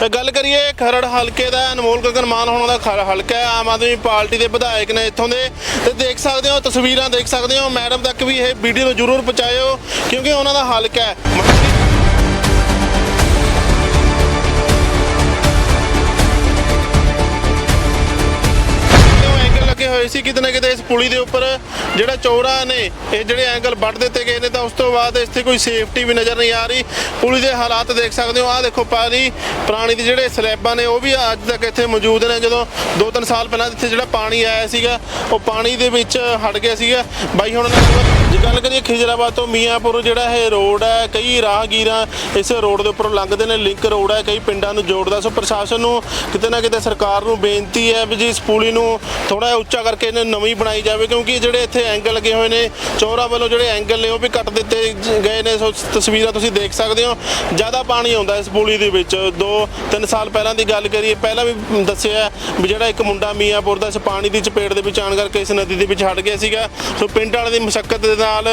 ਤੇ ਗੱਲ ਕਰੀਏ ਖਰੜ ਹਲਕੇ ਦਾ, ਅਨਮੋਲ ਗਗਨ ਮਾਨ ਹੋਣਾ ਦਾ ਖਰ- ਹਲਕਾ ਹੈ। ਆਮ ਆਦਮੀ ਪਾਰਟੀ ਦੇ ਵਿਧਾਇਕ ਨੇ ਇੱਥੋਂ ਦੇ। ਤੇ ਦੇਖ ਸਕਦੇ ਹੋ, ਤਸਵੀਰਾਂ ਦੇਖ ਸਕਦੇ ਹੋ, ਮੈਡਮ ਤੱਕ ਵੀ ਇਹ ਵੀਡੀਓ ਨੂੰ ਜ਼ਰੂਰ ਪਹੁੰਚਾਇਓ, ਕਿਉਂਕਿ ਉਹਨਾਂ ਦਾ ਹਲਕਾ ਹੈ। ਪੁਲੀ ਦੇ ਉੱਪਰ ਜਿਹੜਾ ਚੌੜਾ ਨੇ, ਇਹ ਜਿਹੜੇ ਐਂਗਲ ਵੱਢ ਦਿੱਤੇ ਗਏ ਨੇ, ਤਾਂ ਉਸ ਤੋਂ ਬਾਅਦ ਇੱਥੇ ਕੋਈ ਸੇਫਟੀ ਵੀ ਨਜ਼ਰ ਨਹੀਂ ਆ ਰਹੀ। ਪੁਲੀ ਦੇ ਹਾਲਾਤ ਦੇਖ ਸਕਦੇ ਹੋ। ਆਹ ਦੇਖੋ ਪਾਣੀ, ਪੁਰਾਣੀ ਦੇ ਜਿਹੜੇ ਸਲੈਬਾਂ ਨੇ, ਉਹ ਵੀ ਅੱਜ ਤੱਕ ਇੱਥੇ ਮੌਜੂਦ ਨੇ। ਜਦੋਂ 2-3 ਸਾਲ ਪਹਿਲਾਂ ਇੱਥੇ ਜਿਹੜਾ ਪਾਣੀ ਆਇਆ ਸੀਗਾ, ਉਹ ਪਾਣੀ ਦੇ ਵਿੱਚ ਹਟ ਗਿਆ ਸੀਗਾ। ਬਾਈ, ਹੁਣ ਜੇ ਗੱਲ ਕਰੀਏ ਖਿਜਰਾਬਾਦ ਤੋਂ ਮੀਆਂਪੁਰ, ਜਿਹੜਾ ਇਹ ਰੋਡ ਹੈ, ਕਈ ਰਾਹਗੀਰਾਂ ਇਸ ਰੋਡ ਦੇ ਉੱਪਰੋਂ ਲੰਘਦੇ ਨੇ। ਲਿੰਕ ਰੋਡ ਹੈ, ਕਈ ਪਿੰਡਾਂ ਨੂੰ ਜੋੜਦਾ। ਸੋ ਪ੍ਰਸ਼ਾਸਨ ਨੂੰ ਕਿਤੇ ਨਾ ਕਿਤੇ ਸਰਕਾਰ ਨੂੰ ਬੇਨਤੀ ਹੈ ਵੀ ਜੀ, ਇਸ ਪੁਲੀ ਨੂੰ ਥੋੜਾ ਉੱਚਾ ਕਰਕੇ ਇਹਨੇ ਨਵੀਂ ਬਣਾਈ ਜਾਵੇ ਕਿਉਂਕਿ ਜਿਹੜੇ ਇੱਥੇ ਐਂਗਲ ਲੱਗੇ ਹੋਏ ਨੇ, ਚੌਰਾ ਵੱਲੋਂ ਜਿਹੜੇ ਐਂਗਲ ਨੇ ਉਹ ਵੀ ਕੱਟ ਦਿੱਤੇ ਗਏ ਨੇ। ਸੋ ਤਸਵੀਰਾਂ ਤੁਸੀਂ ਦੇਖ ਸਕਦੇ ਹੋ। ਜ਼ਿਆਦਾ ਪਾਣੀ ਆਉਂਦਾ ਇਸ ਪੁਲੀ ਦੇ ਵਿੱਚ। 2-3 ਸਾਲ ਪਹਿਲਾਂ ਦੀ ਗੱਲ ਕਰੀਏ, ਪਹਿਲਾਂ ਵੀ ਦੱਸਿਆ ਵੀ ਜਿਹੜਾ ਇੱਕ ਮੁੰਡਾ ਮੀਆਂਪੁਰ ਦਾ ਇਸ ਪਾਣੀ ਦੀ ਚਪੇਟ ਦੇ ਵਿੱਚ ਆਣ ਕਰਕੇ ਇਸ ਨਦੀ ਦੇ ਵਿੱਚ ਹਟ ਗਿਆ ਸੀਗਾ। ਸੋ ਪਿੰਡ ਵਾਲੇ ਦੀ ਮੁਸ਼ਕਲ ਦੇ ਨਾਲ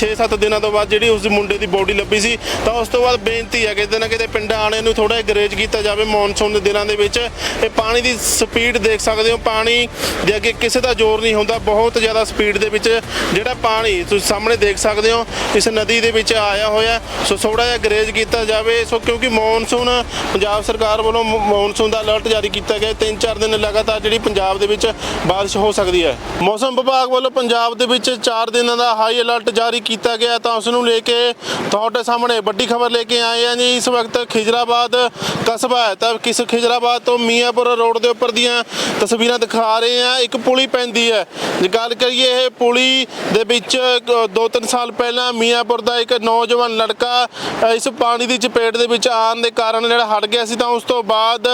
6-7 ਦਿਨਾਂ ਤੋਂ ਬਾਅਦ ਜਿਹੜੀ ਉਸ ਮੁੰਡੇ ਦੀ ਬੋਡੀ ਲੱਭੀ ਸੀ, ਤਾਂ ਉਸ ਤੋਂ ਬਾਅਦ ਬੇਨਤੀ ਹੈ ਕਿਤੇ ਨਾ ਕਿਤੇ ਪਿੰਡਾਂ ਵਾਲਿਆਂ ਨੂੰ ਥੋੜਾ ਗਰੇਜ ਕੀਤਾ ਜਾਵੇ ਮੌਨਸੂਨ ਦੇ ਦਿਨਾਂ ਦੇ ਵਿੱਚ। ਇਹ ਪਾਣੀ ਦੀ ਸਪੀਡ ਦੇਖ ਸਕਦੇ ਹੋ। ਪਾਣੀ ਦੇ ਅੱਗੇ ਕਿਸੇ ਦਾ ਜ਼ੋਰ ਨਹੀਂ ਹੁੰਦਾ। ਬਹੁਤ ਜ਼ਿਆਦਾ ਸਪੀਡ ਦੇ ਵਿੱਚ ਜਿਹੜਾ ਪਾਣੀ ਤੁਸੀਂ ਸਾਹਮਣੇ ਦੇਖ ਸਕਦੇ ਹੋ, ਇਸ ਨਦੀ ਦੇ ਵਿੱਚ ਆਇਆ ਹੋਇਆ ਸੋ ਥੋੜਾ ਜਿਹਾ ਗਰੇਜ ਕੀਤਾ ਜਾਵੇ। ਸੋ ਕਿਉਂਕਿ ਮੌਨਸੂਨ ਪੰਜਾਬ ਸਰਕਾਰ ਵੱਲੋਂ ਮੌਨਸੂਨ ਦਾ ਅਲਰਟ ਜਾਰੀ ਕੀਤਾ ਗਿਆ ਤਿੰਨ ਚਾਰ ਦਿਨ ਲਗਾਤਾਰ ਜਿਹੜੀ ਪੰਜਾਬ ਦੇ ਵਿੱਚ ਬਾਰਿਸ਼ ਹੋ ਸਕਦੀ ਹੈ। ਮੌਸਮ ਵਿਭਾਗ ਵੱਲੋਂ ਪੰਜਾਬ ਦੇ ਵਿੱਚ 4 ਦਿਨਾਂ ਦਾ ਹਾਈ ਅਲਰਟ ਜਾਰੀ ਕੀਤਾ ਗਿਆ ਤਾਂ ਉਸ ਨੂੰ ਲੈ ਕੇ ਤੁਹਾਡੇ ਸਾਹਮਣੇ ਵੱਡੀ ਖਬਰ ਲੈ ਕੇ ਆਏ ਹਾਂ ਜੀ। ਇਸ ਵਕਤ ਖਿਜਰਾਬਾਦ ਕਸਬਾ ਹੈ। ਤਾਂ ਕਿਸ ਖਿਜਰਾਬਾਦ ਤੋਂ ਮੀਆਂਪੁਰ ਰੋਡ ਦੇ ਉੱਪਰ ਦੀਆਂ ਤਸਵੀਰਾਂ ਦਿਖਾ ਰਹੇ ਹਾਂ। ਇੱਕ ਪੁਲੀ ਪੈਂਦੀ ਹੈ। ਜੇ ਗੱਲ ਕਰੀਏ ਇਹ ਪੁਲੀ ਦੇ ਵਿੱਚ ਕ- ਦੋ ਤਿੰਨ ਸਾਲ ਪਹਿਲਾਂ ਮੀਆਂਪੁਰ ਦਾ ਇੱਕ ਨੌਜਵਾਨ ਲੜਕਾ ਇਸ ਪਾਣੀ ਦੀ ਚਪੇਟ ਦੇ ਵਿੱਚ ਆਉਣ ਦੇ ਕਾਰਨ ਜਿਹੜਾ ਹਟ ਗਿਆ ਸੀ ਤਾਂ ਉਸ ਤੋਂ ਬਾਅਦ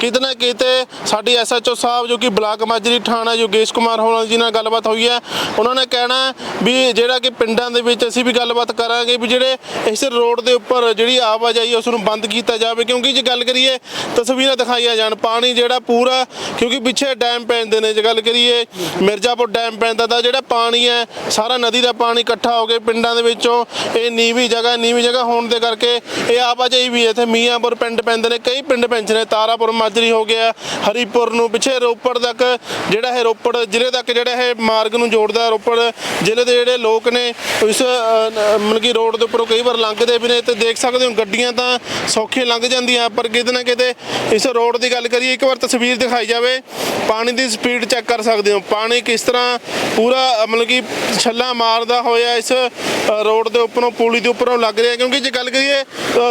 ਕਿਤੇ ਨਾ ਕਿਤੇ ਸਾਡੀ ਐਸਐਚਓ ਸਾਹਿਬ ਜੋ ਕਿ ਬਲਾਕ ਮਾਜਰੀ ਥਾਣਾ ਯੋਗੇਸ਼ ਕੁਮਾਰ ਹੋਣਾ ਜੀ ਨਾਲ ਗੱਲਬਾਤ ਹੋਈ ਹੈ, ਉਹਨਾਂ ਨੇ ਕਹਿਣਾ ਵੀ ਜਿਹੜਾ ਕਿ ਪਿੰਡਾਂ ਦੇ ਵਿੱਚ ਅਸੀਂ ਵੀ ਗੱਲਬਾਤ ਕਰਾਂਗੇ ਵੀ ਜਿਹੜੇ ਇਸ ਰੋਡ ਦੇ ਉੱਪਰ ਜਿਹੜੀ ਆਵਾਜਾਈ ਹੈ ਉਸ ਨੂੰ ਬੰਦ ਕੀਤਾ ਜਾਵੇ, ਕਿਉਂਕਿ ਜੇ ਗੱਲ ਕਰੀਏ ਤਸਵੀਰਾਂ ਦਿਖਾਈਆਂ ਜਾਣ, ਪਾਣੀ ਜਿਹੜਾ ਪੂਰਾ, ਕਿਉਂਕਿ ਪਿੱਛੇ ਡੈਮ ਪੈਂਦੇ ਨੇ, ਜੇ ਗੱਲ ਕਰੀਏ ਮਿਰਜ਼ਾਪੁਰ ਡੈਮ ਪੈਂਦਾ ਤਾਂ ਜਿਹੜਾ ਪਾਣੀ ਹੈ ਸਾਰਾ ਨਦੀ ਦਾ ਪਾਣੀ ਇਕੱਠਾ ਹੋ ਕੇ ਪਿੰਡਾਂ ਦੇ ਵਿੱਚੋਂ ਇਹ ਨੀਵੀਂ ਜਗ੍ਹਾ ਨੀਵੀਂ ਜਗ੍ਹਾ ਹੋਣ ਦੇ ਕਰਕੇ ਇਹ ਆਵਾਜਾਈ ਵੀ ਇੱਥੇ ਮੀਆਂਪੁਰ ਪਿੰਡ ਪੈਂਦੇ ਨੇ ਕਈ ਪਿੰਡ ਪੈਂਦੇ ਨੇ ਤਾਰਾਪੁਰ ਮਾਜਰੀ ਹੋ ਗਿਆ ਹਰੀਪੁਰ ਨੂੰ ਪਿੱਛੇ ਰੋਪੜ ਤੱਕ ਜਿਹੜਾ ਹੈ ਰੋਪੜ ਜ਼ਿਲ੍ਹੇ ਤੱਕ ਜਿਹੜਾ ਹੈ ਮਾਰਗ ਨੂੰ ਜੋੜਦਾ ਰੋਪੜ ਜ਼ਿਲ੍ਹੇ ਦੇ ਜਿਹੜੇ ਲੋਕ ਨੇ ਇਸ ਅ, ਮਤਲਬ ਕਿ ਰੋਡ ਦੇ ਉੱਪਰੋਂ ਕਈ ਵਾਰ ਲੰਘਦੇ ਵੀ ਨੇ ਤੇ ਦੇਖ ਸਕਦੇ ਹੋ ਗੱਡੀਆਂ ਤਾਂ ਸੌਖੀਆਂ ਲੰਘ ਜਾਂਦੀਆਂ ਪਰ ਕਿਤੇ ਨਾ ਕਿਤੇ ਇਸ ਰੋਡ ਦੀ ਗੱਲ ਕਰੀਏ ਇੱਕ ਵਾਰ ਤਸਵੀਰ ਦਿਖਾਈ ਜਾਵੇ ਪਾਣੀ ਦੀ ਸਪੀਡ ਚੈੱਕ ਕਰ ਸਕਦੇ ਹੋ ਪਾਣੀ ਕਿਸ ਤਰ੍ਹਾਂ ਪੂਰਾ ਮਤਲਬ ਕਿ ਛੱਲਾ ਮਾਰਦਾ ਹੋਇਆ ਇਸ ਰੋਡ ਦੇ ਉੱਪਰੋਂ ਪੁਲੀ ਦੇ ਉੱਪਰੋਂ ਲੱਗ ਰਿਹਾ ਕਿਉਂਕਿ ਜੇ ਗੱਲ ਕਰੀਏ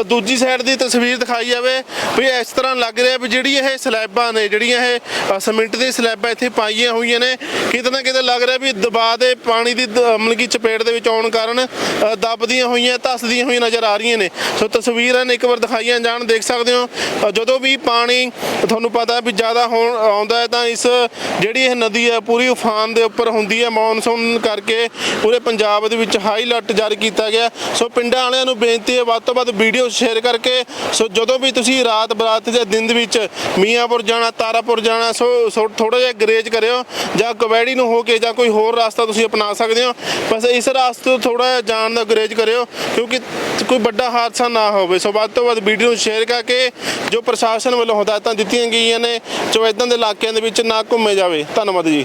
ਦੂਜੀ ਸਾਈਡ ਦੀ ਤਸਵੀਰ ਦਿਖਾਈ ਜਾਵੇ ਵੀ ਇਸ ਤਰ੍ਹਾਂ ਲੱਗ ਰਿਹਾ ਵੀ ਜਿਹੜੀ ਇਹ ਸਲੈਬਾਂ ਨੇ ਜਿਹੜੀਆਂ ਇਹ ਅ, ਸੀਮਿੰਟ ਦੀ ਸਲੈਬਾਂ ਇੱਥੇ ਪਾਈਆਂ ਹੋਈਆਂ ਨੇ ਕਿਤੇ ਨਾ ਕਿਤੇ ਲੱਗ ਰਿਹਾ ਵੀ ਦਬਾਅ ਦੇ ਪਾਣੀ ਦੀ ਮਤਲਬ ਕਿ ਚਪੇਟ ਦੇ ਵਿੱਚ ਆਉਣ ਕਾਰਨ ਦੱਬਦੀਆਂ ਹੋਈਆਂ ਧਸਦੀਆਂ ਹੋਈਆਂ ਨਜ਼ਰ ਆ ਰਹੀਆਂ ਨੇ। ਸੋ ਤਸਵੀਰਾਂ ਨੇ ਇੱਕ ਵਾਰ ਦਿਖਾਈਆਂ ਜਾਣ ਦੇਖ ਸਕਦੇ ਹੋ ਜਦੋਂ ਵੀ ਪਾਣੀ ਤੁਹਾਨੂੰ ਪਤਾ ਵੀ ਜ਼ਿਆਦਾ ਹੋਣ ਆਉਂਦਾ ਹੈ ਤਾਂ ਇਸ ਜਿਹੜੀ ਇਹ ਨਦੀ ਹੈ ਪੂਰੀ ਉਫਾਨ ਦੇ ਉੱਪਰ ਹੁੰਦੀ ਹੈ ਮੌਨਸੂਨ ਕਰਕੇ ਪੂਰੇ ਪੰਜਾਬ ਦੇ ਵਿੱਚ ਹਾਈ ਅਲਰਟ ਜਾਰੀ ਕੀਤਾ ਗਿਆ। ਸੋ ਪਿੰਡਾਂ ਵਾਲਿਆਂ ਨੂੰ ਬੇਨਤੀ ਹੈ ਵੱਧ ਤੋਂ ਵੱਧ ਵੀਡੀਓ ਸ਼ੇਅਰ ਕਰਕੇ, ਸੋ ਜਦੋਂ ਵੀ ਤੁਸੀਂ ਰਾਤ ਬਰਾਤ ਜਾਂ ਦਿਨ ਦੇ ਵਿੱਚ ਮੀਆਂਪੁਰ ਜਾਣਾ, ਤਾਰਾਪੁਰ ਜਾਣਾ, ਸੋ ਥੋੜਾ ਜਿਹਾ ਗਰੇਜ ਕਰਿਓ ਜਾਂ ਕਵੈੜੀ ਨੂੰ ਹੋ ਕੇ ਜਾਂ ਕੋਈ ਹੋਰ ਰਸਤਾ ਤੁਸੀਂ ਅਪਣਾ ਸਕਦੇ ਹੋ। ਬਸ ਇਸ ਰਸਤੇ ਤੋਂ ਥੋੜਾ ਜਿਹਾ ਜਾਣ ਦਾ ਗਰੇਜ ਕਰਿਓ ਕਿਉਂਕਿ ਕੋਈ ਵੱਡਾ ਹਾਦਸਾ ਨਾ ਹੋਵੇ। ਸੋ ਵੱਧ ਤੋਂ ਵੱਧ ਵੀਡੀਓ ਨੂੰ ਸ਼ੇਅਰ ਕਰਕੇ ਜੋ ਪ੍ਰਸ਼ਾਸਨ ਵੱਲੋਂ ਹਦਾਇਤਾਂ ਦਿੱਤੀਆਂ ਗਈਆਂ ਨੇ, ਜੋ ਇਦਾਂ ਦੇ ਇਲਾਕਿਆਂ ਦੇ ਵਿੱਚ ਨਾ ਘੁੰਮੇ ਜਾਵੇ। ਧੰਨਵਾਦ ਜੀ।